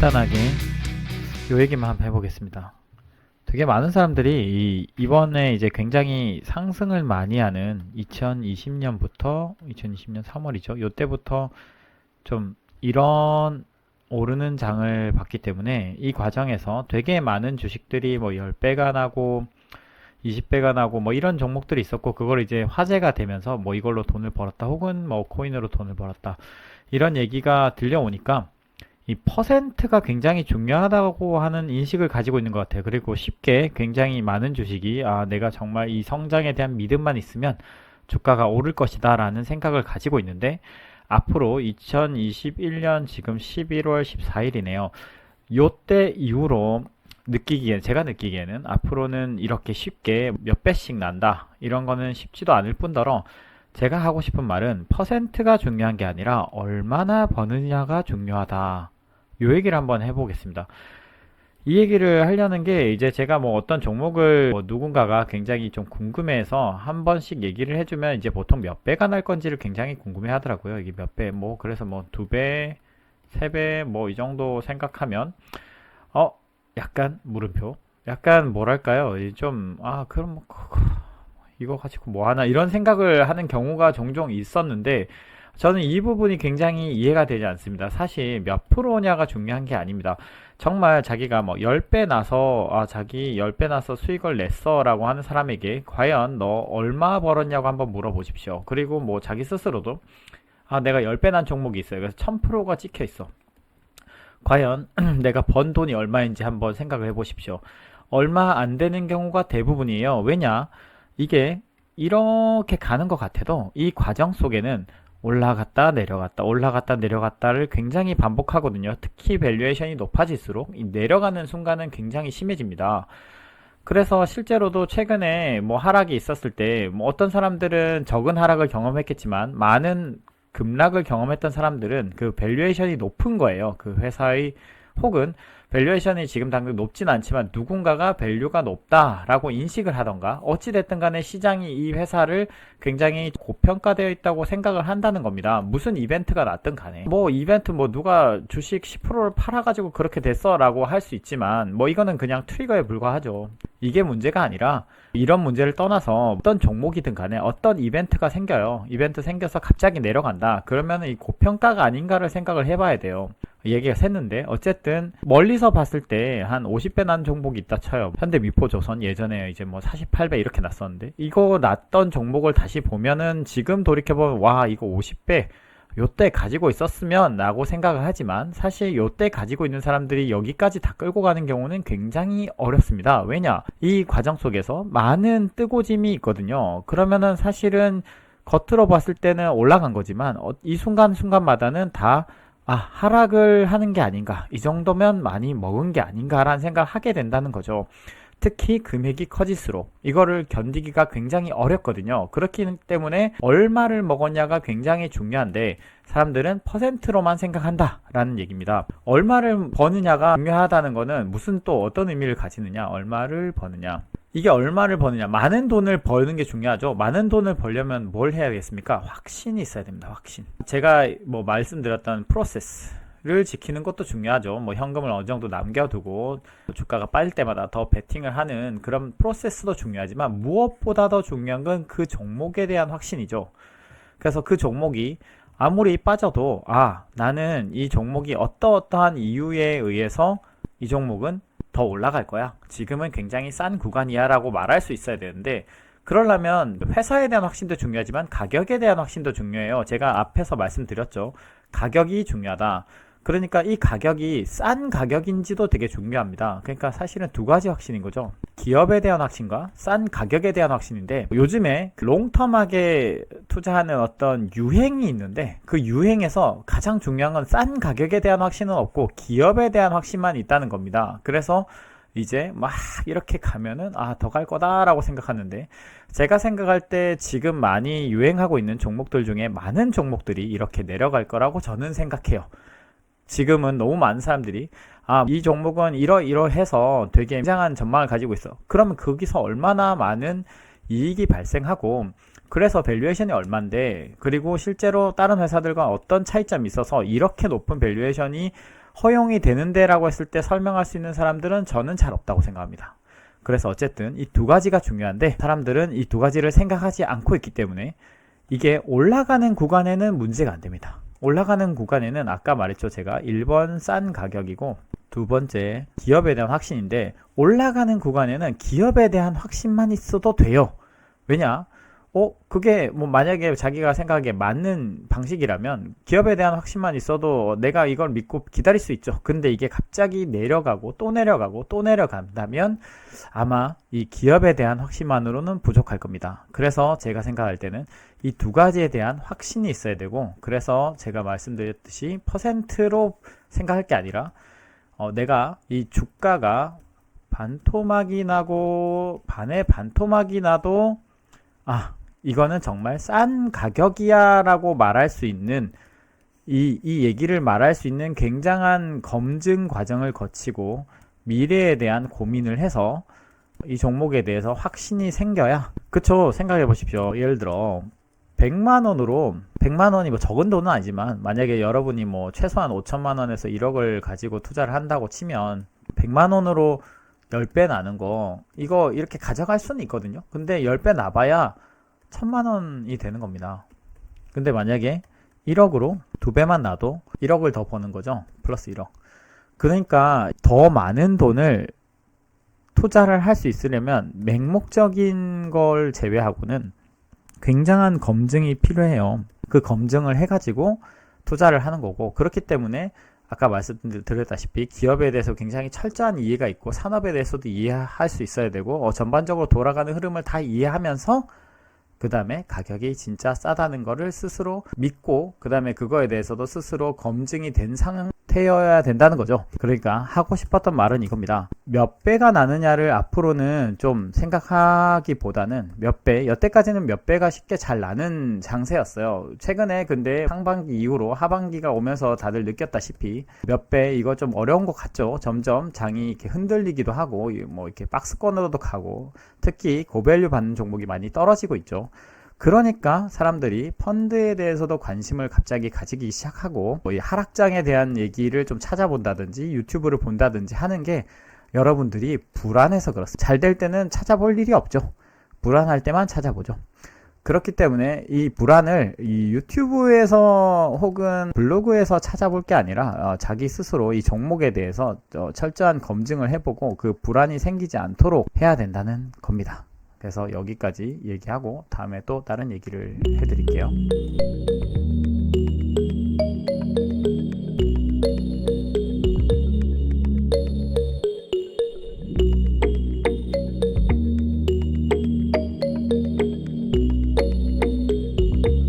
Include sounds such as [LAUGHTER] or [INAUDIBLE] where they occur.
간단하게 요 얘기만 한번 해보겠습니다. 되게 많은 사람들이 이 이번에 이제 굉장히 상승을 많이 하는 2020년부터 2020년 3월이죠. 요때부터 좀 이런 오르는 장을 봤기 때문에 이 과정에서 되게 많은 주식들이 뭐 10배가 나고 20배가 나고 뭐 이런 종목들이 있었고 그걸 이제 화제가 되면서 뭐 이걸로 돈을 벌었다 혹은 뭐 코인으로 돈을 벌었다 이런 얘기가 들려오니까 이 퍼센트가 굉장히 중요하다고 하는 인식을 가지고 있는 것 같아요. 그리고 쉽게 굉장히 많은 주식이 아, 내가 정말 이 성장에 대한 믿음만 있으면 주가가 오를 것이다 라는 생각을 가지고 있는데 앞으로 2021년 지금 11월 14일이네요. 요때 이후로 느끼기에 제가 느끼기에는 앞으로는 이렇게 쉽게 몇 배씩 난다 이런 거는 쉽지도 않을 뿐더러 제가 하고 싶은 말은 퍼센트가 중요한 게 아니라 얼마나 버느냐가 중요하다. 요 얘기를 한번 해보겠습니다. 이 얘기를 하려는 게 이제 제가 뭐 어떤 종목을 뭐 누군가가 굉장히 좀 궁금해해서 한 번씩 얘기를 해주면 이제 보통 몇 배가 날 건지를 굉장히 궁금해 하더라고요. 이게 몇 배, 뭐 그래서 뭐 두 배, 세 배, 뭐 이 정도 생각하면 어, 약간 물음표. 약간 뭐랄까요? 이 좀, 아, 그럼 뭐, 이거 가지고 뭐 하나 이런 생각을 하는 경우가 종종 있었는데 저는 이 부분이 굉장히 이해가 되지 않습니다. 사실 몇 프로냐가 중요한 게 아닙니다. 정말 자기가 뭐 10배 나서 아 자기 10배 나서 수익을 냈어 라고 하는 사람에게 과연 너 얼마 벌었냐고 한번 물어보십시오. 그리고 뭐 자기 스스로도 아 내가 10배 난 종목이 있어요. 그래서 1000%가 찍혀 있어. 과연 [CLEARS THROAT] 내가 번 돈이 얼마인지 한번 생각을 해 보십시오. 얼마 안 되는 경우가 대부분이에요. 왜냐? 이게 이렇게 가는 것 같아도 이 과정 속에는 올라갔다 내려갔다 올라갔다 내려갔다를 굉장히 반복하거든요. 특히 밸류에이션이 높아질수록 이 내려가는 순간은 굉장히 심해집니다. 그래서 실제로도 최근에 뭐 하락이 있었을 때 뭐 어떤 사람들은 적은 하락을 경험했겠지만 많은 급락을 경험했던 사람들은 그 밸류에이션이 높은 거예요. 그 회사의 혹은 밸류에이션이 지금 당장 높진 않지만 누군가가 밸류가 높다라고 인식을 하던가 어찌됐든 간에 시장이 이 회사를 굉장히 고평가되어 있다고 생각을 한다는 겁니다. 무슨 이벤트가 났든 간에 뭐 이벤트 뭐 누가 주식 10%를 팔아가지고 그렇게 됐어 라고 할 수 있지만 뭐 이거는 그냥 트리거에 불과하죠. 이게 문제가 아니라 이런 문제를 떠나서 어떤 종목이든 간에 어떤 이벤트가 생겨요. 이벤트 생겨서 갑자기 내려간다. 그러면 이 고평가가 아닌가를 생각을 해봐야 돼요. 얘기가 샜는데 어쨌든 멀리서 봤을 때 한 50배 난 종목이 있다 쳐요. 현대 미포조선 예전에 이제 뭐 48배 이렇게 났었는데 이거 났던 종목을 다시 보면은 지금 돌이켜보면 와 이거 50배 요때 가지고 있었으면 라고 생각을 하지만 사실 요때 가지고 있는 사람들이 여기까지 다 끌고 가는 경우는 굉장히 어렵습니다. 왜냐? 이 과정 속에서 많은 뜨고짐이 있거든요. 그러면은 사실은 겉으로 봤을 때는 올라간 거지만 어, 이 순간순간마다는 다 아, 하락을 하는 게 아닌가. 이 정도면 많이 먹은 게 아닌가라는 생각을 하게 된다는 거죠. 특히 금액이 커질수록 이거를 견디기가 굉장히 어렵거든요. 그렇기 때문에 얼마를 먹었냐가 굉장히 중요한데 사람들은 퍼센트로만 생각한다라는 얘기입니다. 얼마를 버느냐가 중요하다는 거는 무슨 또 어떤 의미를 가지느냐, 얼마를 버느냐. 이게 얼마를 버느냐, 많은 돈을 버는 게 중요하죠. 많은 돈을 벌려면 뭘 해야겠습니까? 확신이 있어야 됩니다. 확신. 제가 뭐 말씀드렸던 프로세스. 를 지키는 것도 중요하죠. 뭐 현금을 어느 정도 남겨두고 주가가 빠질 때마다 더 베팅을 하는 그런 프로세스도 중요하지만 무엇보다 더 중요한 건 그 종목에 대한 확신이죠. 그래서 그 종목이 아무리 빠져도 아 나는 이 종목이 어떠어떠한 이유에 의해서 이 종목은 더 올라갈 거야. 지금은 굉장히 싼 구간이야라고 말할 수 있어야 되는데 그러려면 회사에 대한 확신도 중요하지만 가격에 대한 확신도 중요해요. 제가 앞에서 말씀드렸죠. 가격이 중요하다. 그러니까 이 가격이 싼 가격인지도 되게 중요합니다. 그러니까 사실은 두 가지 확신인 거죠. 기업에 대한 확신과 싼 가격에 대한 확신인데 요즘에 롱텀하게 투자하는 어떤 유행이 있는데 그 유행에서 가장 중요한 건 싼 가격에 대한 확신은 없고 기업에 대한 확신만 있다는 겁니다. 그래서 이제 막 이렇게 가면은 아 더 갈 거다라고 생각하는데 제가 생각할 때 지금 많이 유행하고 있는 종목들 중에 많은 종목들이 이렇게 내려갈 거라고 저는 생각해요. 지금은 너무 많은 사람들이 아, 이 종목은 이러이러해서 되게 굉장한 전망을 가지고 있어. 그러면 거기서 얼마나 많은 이익이 발생하고 그래서 밸류에이션이 얼만데 그리고 실제로 다른 회사들과 어떤 차이점이 있어서 이렇게 높은 밸류에이션이 허용이 되는데라고 했을 때 설명할 수 있는 사람들은 저는 잘 없다고 생각합니다. 그래서 어쨌든 이 두 가지가 중요한데 사람들은 이 두 가지를 생각하지 않고 있기 때문에 이게 올라가는 구간에는 문제가 안 됩니다. 올라가는 구간에는 아까 말했죠. 제가 1번 싼 가격이고 두 번째 기업에 대한 확신인데 올라가는 구간에는 기업에 대한 확신만 있어도 돼요. 왜냐? 어, 그게 뭐 만약에 자기가 생각하기에 맞는 방식이라면 기업에 대한 확신만 있어도 내가 이걸 믿고 기다릴 수 있죠. 근데 이게 갑자기 내려가고 또 내려가고 또 내려간다면 아마 이 기업에 대한 확신만으로는 부족할 겁니다. 그래서 제가 생각할 때는 이 두 가지에 대한 확신이 있어야 되고 그래서 제가 말씀드렸듯이 퍼센트로 생각할 게 아니라 어, 내가 이 주가가 반토막이 나고 반에 반토막이 나도 아 이거는 정말 싼 가격이야 라고 말할 수 있는 이, 이 얘기를 말할 수 있는 굉장한 검증 과정을 거치고 미래에 대한 고민을 해서 이 종목에 대해서 확신이 생겨야 그쵸? 생각해 보십시오. 예를 들어 100만 원으로 100만 원이 뭐 적은 돈은 아니지만 만약에 여러분이 뭐 최소한 5천만 원에서 1억을 가지고 투자를 한다고 치면 100만 원으로 10배 나는 거 이거 이렇게 가져갈 수는 있거든요 근데 10배 나봐야 천만 원이 되는 겁니다. 근데 만약에 1억으로 두 배만 나도 1억을 더 버는 거죠. 플러스 1억. 그러니까 더 많은 돈을 투자를 할 수 있으려면 맹목적인 걸 제외하고는 굉장한 검증이 필요해요. 그 검증을 해가지고 투자를 하는 거고 그렇기 때문에 아까 말씀드렸다시피 기업에 대해서 굉장히 철저한 이해가 있고 산업에 대해서도 이해할 수 있어야 되고 어, 전반적으로 돌아가는 흐름을 다 이해하면서 그 다음에 가격이 진짜 싸다는 거를 스스로 믿고 그 다음에 그거에 대해서도 스스로 검증이 된 상 태여야 된다는 거죠. 그러니까 하고 싶었던 말은 이겁니다. 몇 배가 나느냐를 앞으로는 좀 생각하기보다는 몇 배, 여태까지는 몇 배가 쉽게 잘 나는 장세였어요. 최근에 근데 상반기 이후로 하반기가 오면서 다들 느꼈다시피 몇 배 이거 좀 어려운 것 같죠. 점점 장이 이렇게 흔들리기도 하고 뭐 이렇게 박스권으로도 가고 특히 고밸류 받는 종목이 많이 떨어지고 있죠. 그러니까 사람들이 펀드에 대해서도 관심을 갑자기 가지기 시작하고 뭐 이 하락장에 대한 얘기를 좀 찾아본다든지 유튜브를 본다든지 하는 게 여러분들이 불안해서 그렇습니다. 잘 될 때는 찾아볼 일이 없죠. 불안할 때만 찾아보죠. 그렇기 때문에 이 불안을 이 유튜브에서 혹은 블로그에서 찾아볼 게 아니라 어, 자기 스스로 이 종목에 대해서 어, 철저한 검증을 해보고 그 불안이 생기지 않도록 해야 된다는 겁니다. 그래서 여기까지 얘기하고 다음에 또 다른 얘기를 해드릴게요.